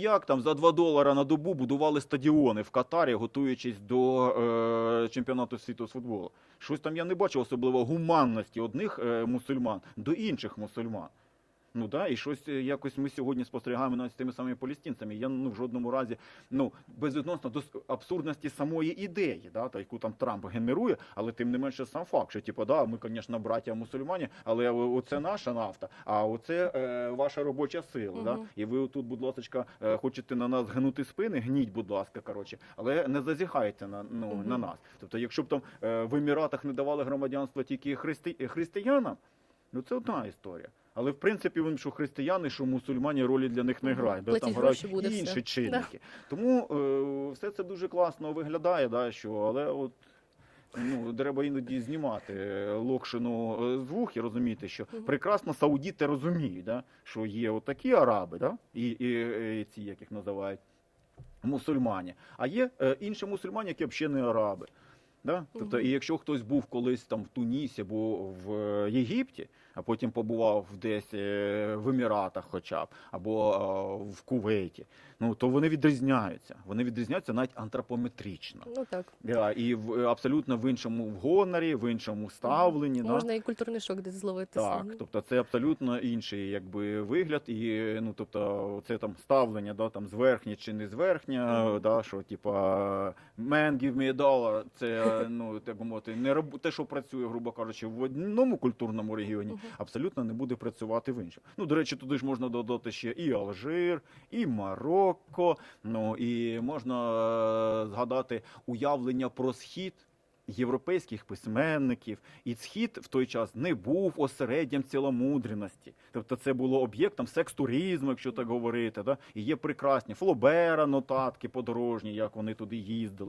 як там за 2 долара на добу будували стадіони в Катарі, готуючись до е, чемпіонату світу з футболу. Щось там я не бачив особливо гуманності одних е, мусульман до інших мусульман. Ну да, і щось е, якось ми сьогодні спостерігаємо навіть з тими самими палестинцями. Я ну в жодному разі ну безвідносно до абсурдності самої ідеї, да, та яку там Трамп генерує, але тим не менше сам факт, що типу, да, ми, звісно, браття мусульмані, але оце наша нафта, а оце е, ваша робоча сила. Да? І ви тут, будь ласка, е, хочете на нас гнути спини, гніть, будь ласка, коротше, але не зазіхайте на ну Мгм. на нас. Тобто, якщо б там е, в Еміратах не давали громадянство тільки христи... християнам. Ну це одна історія. Але в принципі, вони що християни, що мусульмані ролі для них не грають, бо там грають буде інші все. чинники. Тому е, все це дуже класно виглядає, да, що, але от. Ну, треба іноді знімати локшину е, з вух і розуміти, що прекрасно саудіти розуміють, да, що є отакі араби, да, і, і, і ці, як їх називають, мусульмані. А є е, інші мусульмані, які взагалі не араби. Да? Тобто, і якщо хтось був колись там в Тунісі або в Єгипті, а потім побував десь е, в Еміратах, хоча б, або е, в Кувейті, ну то вони відрізняються. Вони відрізняються навіть антропометрично. Ну так. Да, і в абсолютно в іншому в гонорі, в іншому ставленні. Да? Можна і культурний шок десь зловити. Так, сам. тобто це абсолютно інший якби вигляд, і ну тобто це там ставлення, да, там зверхнє чи не зверхнє, да, що типа man give me a dollar, це ну так би мовити, не роб... те, що працює, грубо кажучи, в одному культурному регіоні, Мгм. Абсолютно не буде працювати в іншому. Ну, до речі, туди ж можна додати ще і Алжир, і Марокко. Ну і можна е, згадати уявлення про схід. Європейських письменників, і схід в той час не був осереддям ціломудріності. Тобто це було об'єктом секс-туризму, якщо так говорити. Да? І є прекрасні Флобера, нотатки подорожні, як вони туди їздили.